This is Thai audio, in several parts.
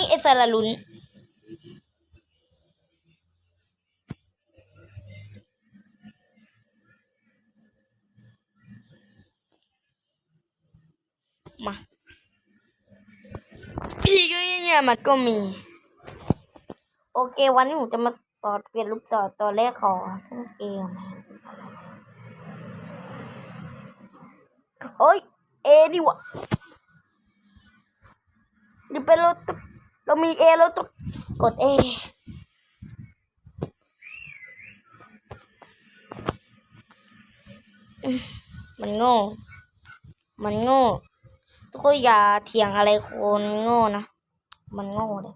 งค์เอสลาลุนมาพี่ก็ยังมันก็มี โอเค วันนี้ผมจะมาสอนเปลี่ยนรูปต่อตัวแรกของเกมโอ้ย เอดีวะเดี๋ยวเป็นเราต้อง เรามีเอเราต้องกดเอมันโง่ มันโง่ ทุกคนอย่าเถียงอะไรคนโง่นะ มันโง่เลย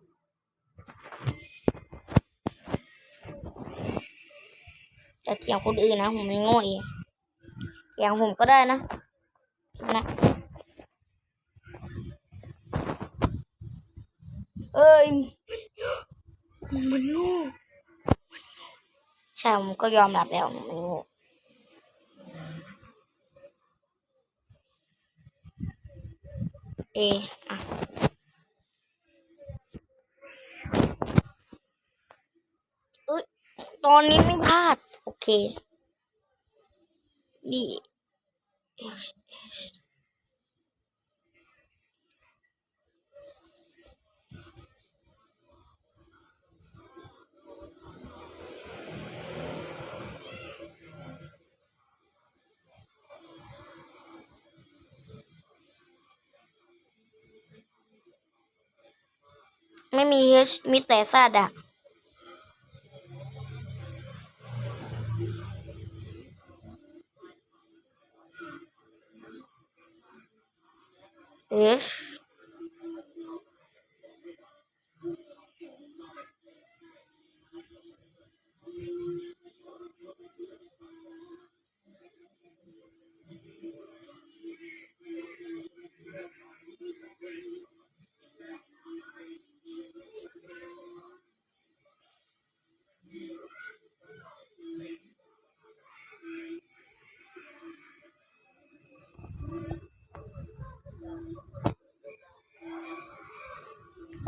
จะเถียงคนอื่นนะ ผมไม่โง่เองเถียงผมก็ได้นะนะ เอ้ย มันโง่ใช่ผมก็ยอมรับแล้วมันโง่เออะเอ้ยตอนนี้ไม่พลาด โอเค นี่ ไม่มี H มีแต่ซาดอะเอช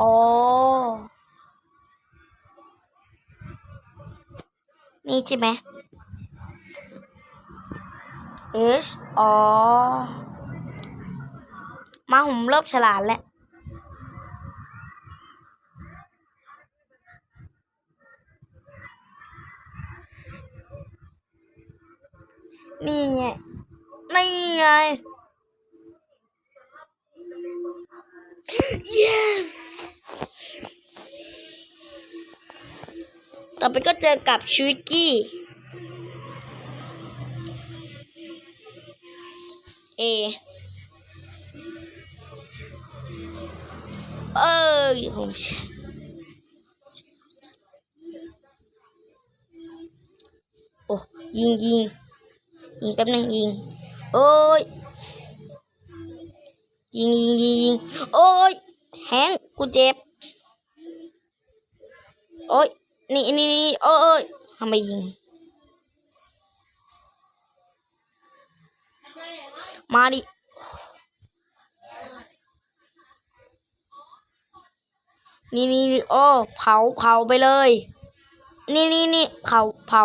อ นี่ใช่ไหม H อ๋อ มาผมเริ่มฉลาดแล้วนี่ไง นี่ไง yes ต่อไปก็เจอกับชวิกกี้เอเอ้ยผมโอ้ยิงยิงยิงแป๊บนึงยิง โอ้ยยิงยิงยิงยิงโอ้ยแฮงก์กูเจ็บ โอ้ย นี่นี่นี่โอ้ยทำไมยิง มาดินี่นี่นี่โอ้เผาเผาไปเลย นี่นี่นี่เผาเผา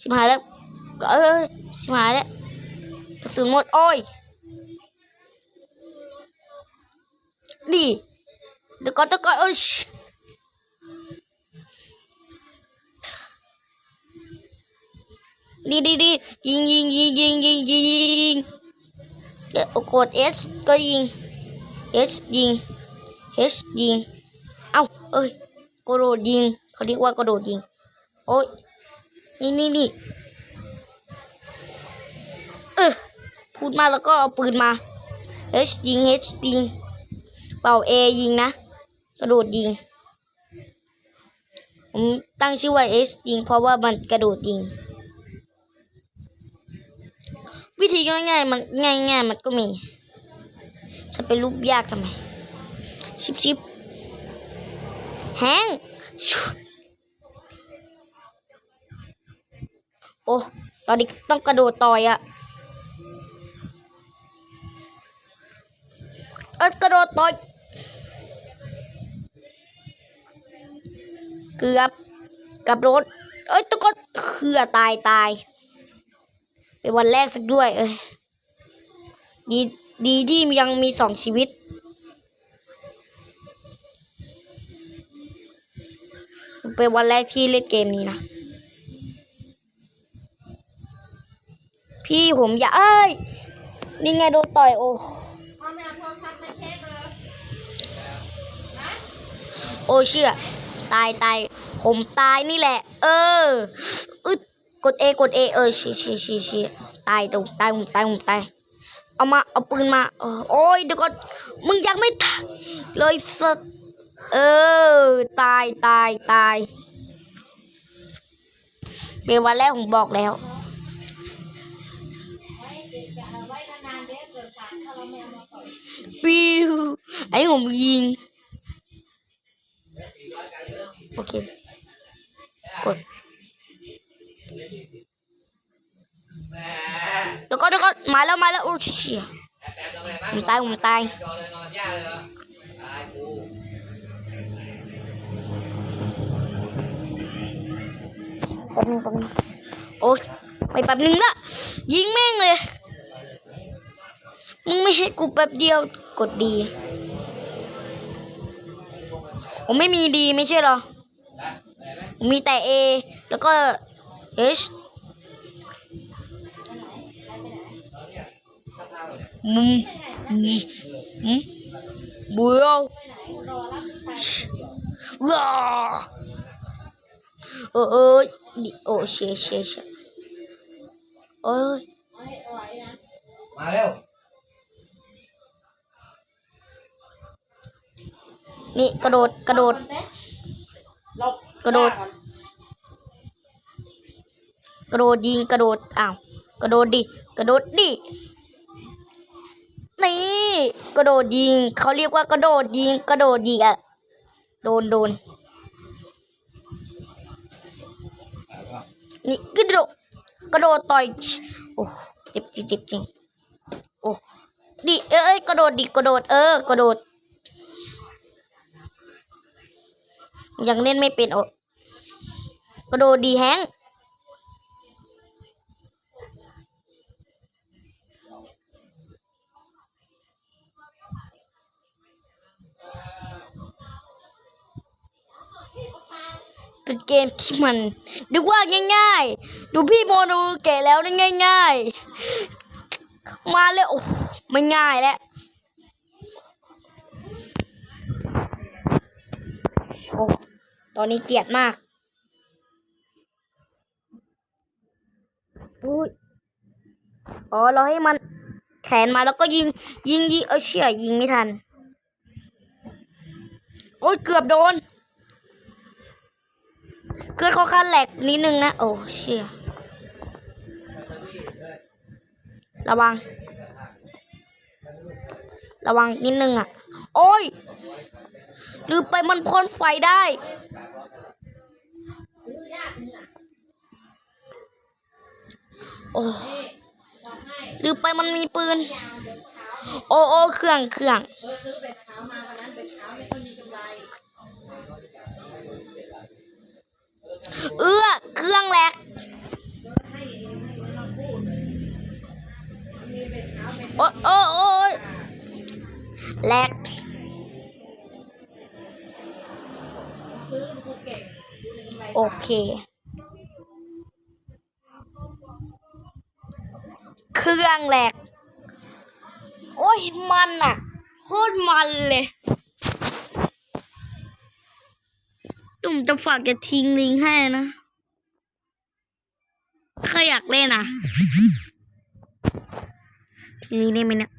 ชิบหายแล้วเอ้ยชิบหายแล้วกระสุนหมดโอ้ยดิเดี๋ยวก่อนเดี๋ยวก่อนเอ้ย ดีดีดียิงยิงยิงยิงยิงยิงยิงเดี๋ยวกด S ก็ยิง S ยิง H ยิง เอ้า เอ้ยกระโดดยิง เขาเรียกว่ากระโดดยิง โอ้ย นี่นี่นี่เออพูดมาแล้วก็เอาปืนมา H ยิง H ยิง เป่า A ยิงนะ กระโดดยิง ผมตั้งชื่อว่า H ยิงเพราะว่ามันกระโดดยิง วิธีง่ายๆมันง่ายๆมันก็มีถ้าเป็นรูปยากทำไมชิบชิบแฮงโอ้ตอนนี้ต้องกระโดดต่อยอะเออกระโดดต่อย เกือบกับรถ เอ้ยตะกอนเคือตายตาย วันแรกสักด้วย เอ้ยดีดีที่ยังมีสองชีวิต เป็นวันแรกที่เล่นเกมนี้นะ พี่ผมอย่าเอ้ย นี่ไงโดนต่อยโอ้โอ้เชื่อ ตายตายผมตายนี่แหละ เออ ดกดเอกดเอเออเชี่ยเชี่ยเชี่ยเชี่ยตายตรงตายผมตายผมตายเอามาเอาปืนมาโอ้ยเดี๋ยวก่อนมึงยังไม่ตายเลยสัตว์เออตายตายตายเป็นวันแรกผมบอกแล้วปิวไอ้ผมยิงโอเคกด เดี๋ยวก็เดี๋ยวก็มาแล้วมาแล้วโอ้เชี่ยผมตายผมตายแป๊บนึงแป๊บนึงโอ้ยไปแป๊บนึงละยิงแม่งเลยมึงไม่ให้กูแป๊บเดียวกดดีผมไม่มีดีไม่ใช่หรอผมมีแต่ A แล้วก็ H มุมมุมมุมเบื่อว้าเออเอยดิโอ้เชี่ยเชี่ยเชี่ยเอ้ยมาเร็วนี่กระโดดกระโดดกระโดด กระโดดยิงกระโดดอ้าวกระโดดดิกระโดดดินี่กระโดดยิงเขาเรียกว่ากระโดดยิงกระโดดยิงอะโดนโดนนี่กระโดดกระโดดต่อยโอ้เจ็บจริงเจ็บจริงโอ้ดิเอ้ยกระโดดดิกระโดดเออกระโดด ยังเล่นไม่เป็นโอกระโดดดีแฮง เป็นเกมที่มันดูว่าง่ายๆ ดูพี่โมโนเกะแล้วนี่ง่าย ๆ มาเลยโอ้ไม่ง่ายแล้วโอ้ตอนนี้เกลียดมากอุ้ยอ๋อเราให้มันแขนมาแล้วก็ยิง ยิงยิงเออเชี่ยยิงไม่ทัน โอ้ยเกือบโดน เกิดเขาขั้นแหลกนิดนึงนะ โอ้เชี่ยระวัง ระวังนิดนึงอะ โอ้ยลืมไปมันพ่นไฟได้ โอ้ลืมไปมันมีปืน โอ้โอ้เครื่องเครื่อง เอื้อเครื่องแหลกโอ้โอ้โอ้แหลกโอเค เครื่องแหลก โอ้ยมันอะโคตรมันเลย ตุ่มจะฝากจะทิ้งลิงก์ให้นะใครอยากเล่นอะทีนี้ได้ไหมเนี่ย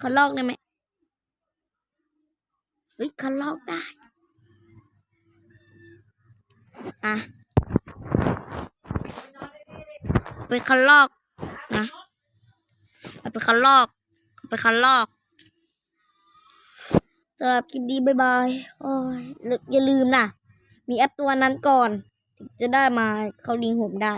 ขอลอกได้ไหมเฮ้ยขอลอกได้ อะไปคันลอก ไปคันลอก ไปคันลอกสำหรับคลิปนี้บายบายโอ้ยอย่าลืมนะ มีแอปตัวนั้นก่อน จะได้มาเข้าลิงผมได้